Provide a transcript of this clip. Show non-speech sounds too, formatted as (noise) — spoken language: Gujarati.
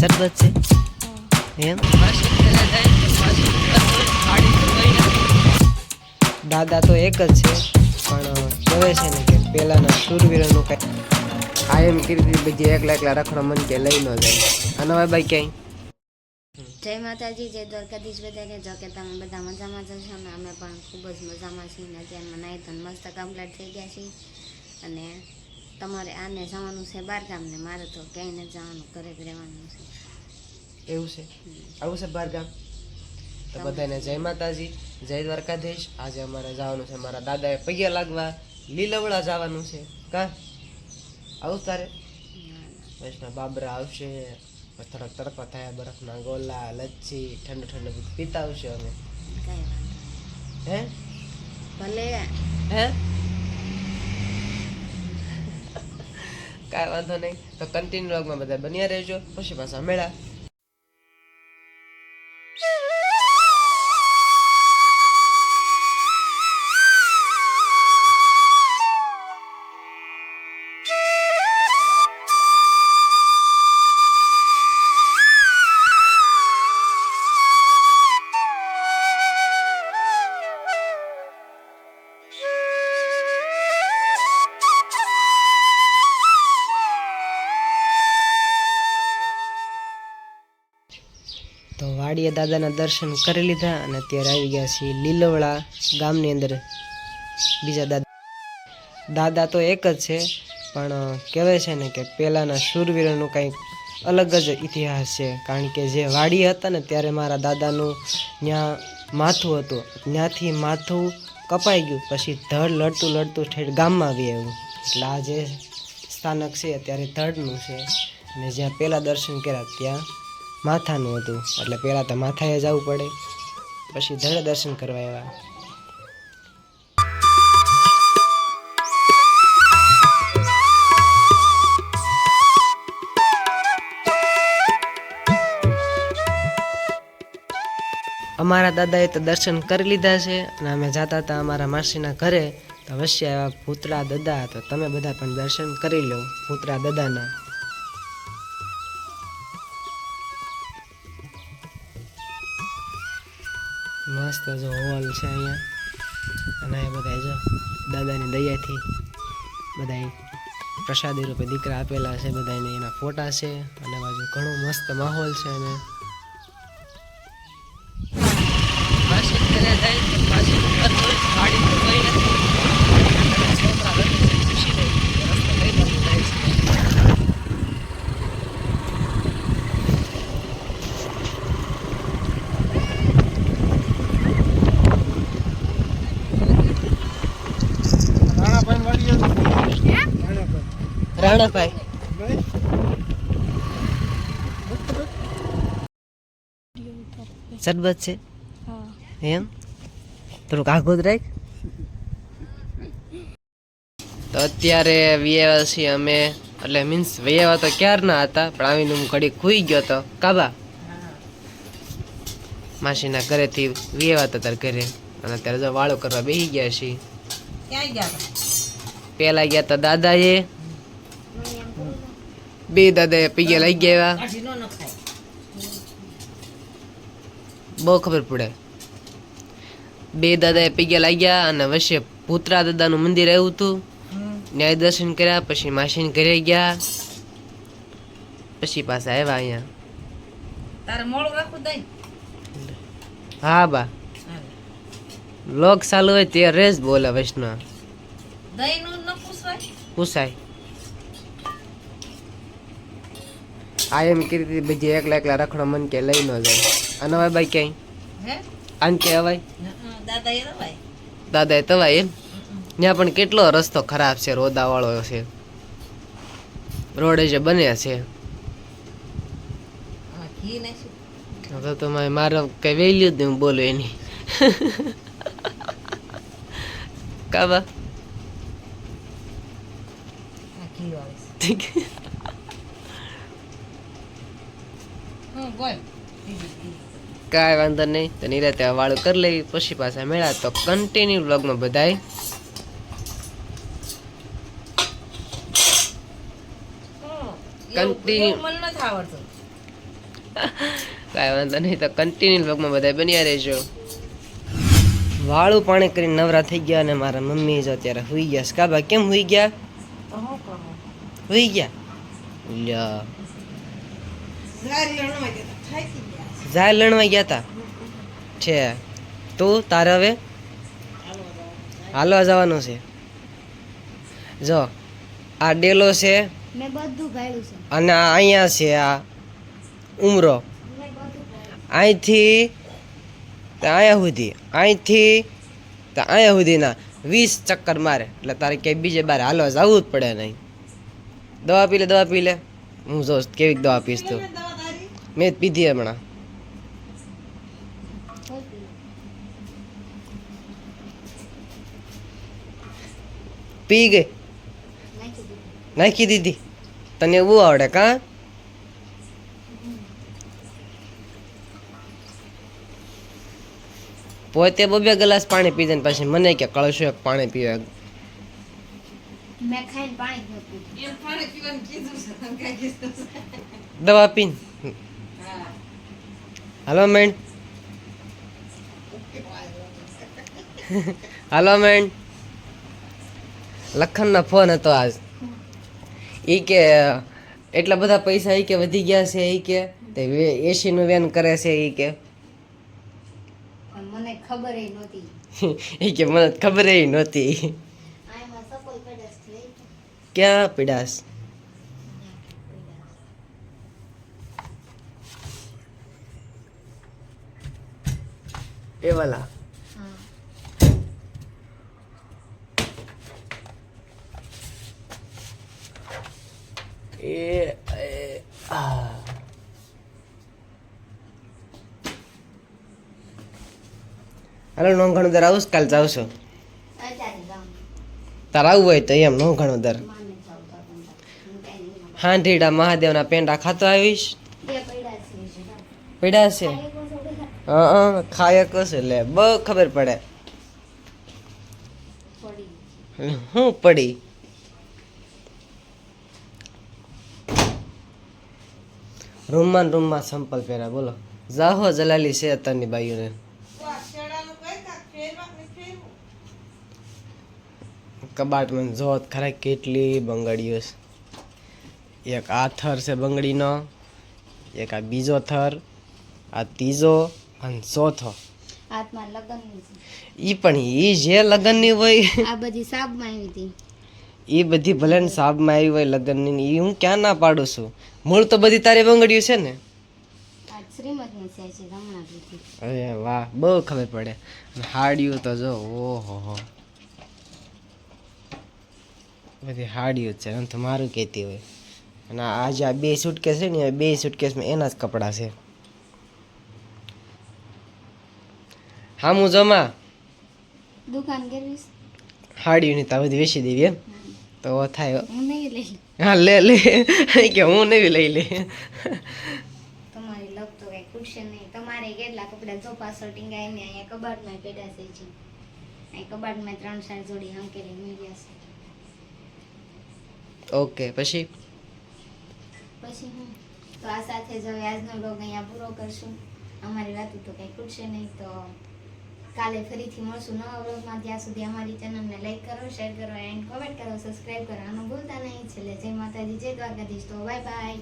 સરબત છે. એમ? દાદા તો એક જ છે, પણ કહેવાય છે ને કે પેલાના શૂરવીરોનું કઈ આ એમ કીધી બીજી એકલા એકલા રખડો મન કે લઈ ન જાય. અને હવે ભાઈ ક્યાંય? જય માતાજી, જય દ્વારકાધીશ બધાને. જો કે તમે બધા મજામાં જશો ને? અમે પણ ખૂબ જ મજામાં છીએ ને અત્યારમાં નાહી તો મસ્ત કમ્પ્લીટ થઈ ગયા છીએ. અને તમારે આને જવાનું છે બાર ને મારે તો ક્યાંય નથી જવાનું ઘરે જ રહેવાનું છે. એવું છે? આવું છે બારગામ તો બધાને જય માતાજી જય દ્વારકાધીશ. આજે અમારે જવાનું છે મારા દાદાએ પૈયા લાગવા લીલવડા જવાનું છે. કા? આવું તારે? વૈષ્ણવ બાબરા આવશે પછી થોડોક તડકો થાય બરફના ગોલા લચ્છી ઠંડુ ઠંડુ બધું પીતા આવશે અમે. હે. ભલે. હે? કાંઈ વાંધો નહીં. તો કન્ટિન્યુ વ્લોગમાં બધા બન્યા રહેજો. પછી પાછા મેળા વાડીએ દાદાના દર્શન કરી લીધા અને અત્યારે આવી ગયા છીએ લીલવડા ગામની અંદર. બીજા દાદા દાદા તો એક જ છે, પણ કહેવાય છે ને કે પહેલાંના શૂરવીરોનું કંઈક અલગ જ ઇતિહાસ છે. કારણ કે જે વાડી હતા ને, ત્યારે મારા દાદાનું ત્યાં માથું હતું. ત્યાંથી માથું કપાઈ ગયું, પછી ધડ લડતું લડતું ઠેઠ ગામમાં આવી આવ્યું. એટલે આ જે સ્થાનક છે અત્યારે ધડનું છે. અને જ્યાં પહેલાં દર્શન કર્યા, ત્યાં માથાનું હતું. એટલે પહેલાં તો માથાએ જવું પડે. પછી ધડે દર્શન કરવા આવ્યા. અમારા દાદાએ તો દર્શન કરી લીધા છે અને અમે જતા હતા અમારા માસીના ઘરે. તો અવશ્ય એવા ભૂતરા દાદા તો તમે બધા પણ દર્શન કરી લો ભૂતરા દાદાના. મસ્ત જો હોલ છે અહીંયા. અને એ બધા જો દાદાની દયાથી બધા પ્રસાદી રૂપે દીકરા આપેલા છે બધાને એના ફોટા છે. અને બાજુ ઘણો મસ્ત માહોલ છે અને રાણાભાઈ સરબત છે? એમ? થોડુંક આગોદ રાખ. તો અત્યારે વિયેવા છીએ અમે. એટલે મીન્સ વિયેવા તો ક્યારના હતા પણ આવીને હું ઘડી ખુઈ ગયો તો. કાબા? માસીના ઘરેથી વિયેવા તો તાર ઘરે. અને અત્યારે જો વાળો કરવા બેસી ગયા છીએ. ક્યાં ગયા? પેલા ગયા તો દાદાએ. બે દાદાએ પૈયા લઈ ગયા કાઢી નો નખાય બહુ ખબર પડે બે દાદાએ પૈયા લાગ્યા અને વચ્ચે ભૂતરા દાદાનું મંદિર આવ્યું હતું ન્યાય દર્શન કર્યા પછી માસીને ઘરે ગયા પછી પાછા આવ્યા અહીંયા તારે મોડું રાખવું દઈ હા બા લોક ચાલુ હોય ત્યારે જ બોલે વૈષ્ણવ દહીં નું ન પૂછવાય પૂછાય આ એમ કીધી બીજી એકલા એકલા રખડો મન કે લઈ ન જાય. અને હવે ભાઈ ક્યાંય? આન કે હવાય દાદા એ તવાય એમ? ત્યાં પણ કેટલો રસ્તો ખરાબ છે રોદાવાળો છે. રોડે જે બન્યા છે. તો તો મારે મારે કઈ વેલ્યુ જ નહીં બોલું એની. કાબા ઠીક (laughs) હં બોલ બીજું ઘી. કાંઈ વાંધો નહીં. તો નિરાતે વાળું કરી લેવી પછી પાછા મેળા તો કન્ટિન્યુ વ્લોગમાં બધાય. કાંઈ વાંધો નહીં. તો કન્ટિન્યુ વ્લોગમાં બધાય બન્યા રહેજો. વાળું પાણી કરીને નવરા થઈ ગયા અને મારા મમ્મી જો અત્યારે હુઈ ગયા. સ્કાબા કેમ હુઈ ગયા? સુઈ હુઈ ગયા? લ્યા ગાડી લણવા જતા થાકી ગયા ઝાર લણવા ગયા તા છે તું તારે હવે? હાલવા જવાનું છે. જો આ ડેલો છે મેં બધું ગાળ્યું છે. અને આ અહીંયા છે આ ઉમરો. અહીંથી અહીંયા સુધી અહીંથી તો અહીંયા સુધીના વીસ ચક્કર મારે. એટલે તારે ક્યાંય બીજે બાર હાલવા જવું જ પડે નહીં. દવા પી લે દવા પી લે. હું જોશ કેવી દવા પીશ તું. મેં જ પીધી હમણાં. પી ગઈ. નાખી દીધું. તને એવું આવડે કા? પોતે બબે ગ્લાસ પાણી પીધે ને પછી મને કે કળશો એક પાણી પીવે મેં ખાઈને હાલો મેન હાલો મેન લખનનો ફોન હતો આજ. એ કે એટલા બધા પૈસા એ કે વધી ગયા છે એ કે તે એસીનું વેન કરે છે એ કે. મને ખબર નહોતી. એ કે મને ખબર નહોતી. ક્યાં પીડાસ એ એ, આ. હાલો નો ઘણું દર આવું કાલ જાવ છો તાર આવવું હોય તો એમ નો ઘણું દર. હાંઢીડા મહાદેવના પેંડા ખાતો આવીશ. બે છે હા ખાય કશે લે બહુ ખબર પડે. હું પડી? રૂમમાં રૂમમાં સંપલ પહેરા બોલો. જાહો, જલાલી છે અત્યારની બાઈઓને. કબાટમાં જોત ખરા કેટલી બંગડીઓ છે. એક આ થર છે બંગડીનો, એક આ બીજો થર, આ ત્રીજો અને ચોથો. આત્મા લગન ઈ પણ ઈ જે લગ્નની હોય (laughs) આ બધી સાબમાં આવી હતી. એ બધી ભલે ને સાબમાં આવી હોય લગ્નની એ હું ક્યાં ના પાડું છું? મૂળ તો બધી તારે બંગડીઓ છે ને? અરે વાહ બહુ ખબર પડે. અને હાડિયું તો જો ઓહો હો. બધી હાડિયું છે તો મારું કહેતી હોય. અને આ જે આ બે સુટકેસ છે ને બે સુટકેસમાં એના જ કપડાં છે. હા હું જમા. દુકાન કરવીશ હાડિયું ની તા બધી વેચી દેવી એમ. તો થાય હું નહીં લે લે. કે હું નહીં લઈ લે. તમારી લગ તો કઈ ખૂટશે નહીં. તમારે કેટલા કપડા જો પાછળ ટીંગાઈને અહીંયા કબાટમાં પેડા છે. અહીં કબાટમાં ત્રણ ચાર જોડી હંકેલી મીડિયા છે. ઓકે પછી? પછી હું? તો આ સાથે જ હવે આજનો બ્લોગ અહીંયા પૂરો કરશું. અમારી વાતો તો કંઈ ખૂટશે નહીં તો કાલે ફરીથી મળશું નવા બ્લોગમાં ત્યાં સુધી અમારી ચેનલને લાઈક કરો શેર કરો એન્ડ કોમેન્ટ કરો સબસ્ક્રાઈબ કરો. આનું ભૂલતા નહીં. છેલ્લે જય માતાજી, જય દ્વારકાધીશ. તો બાય બાય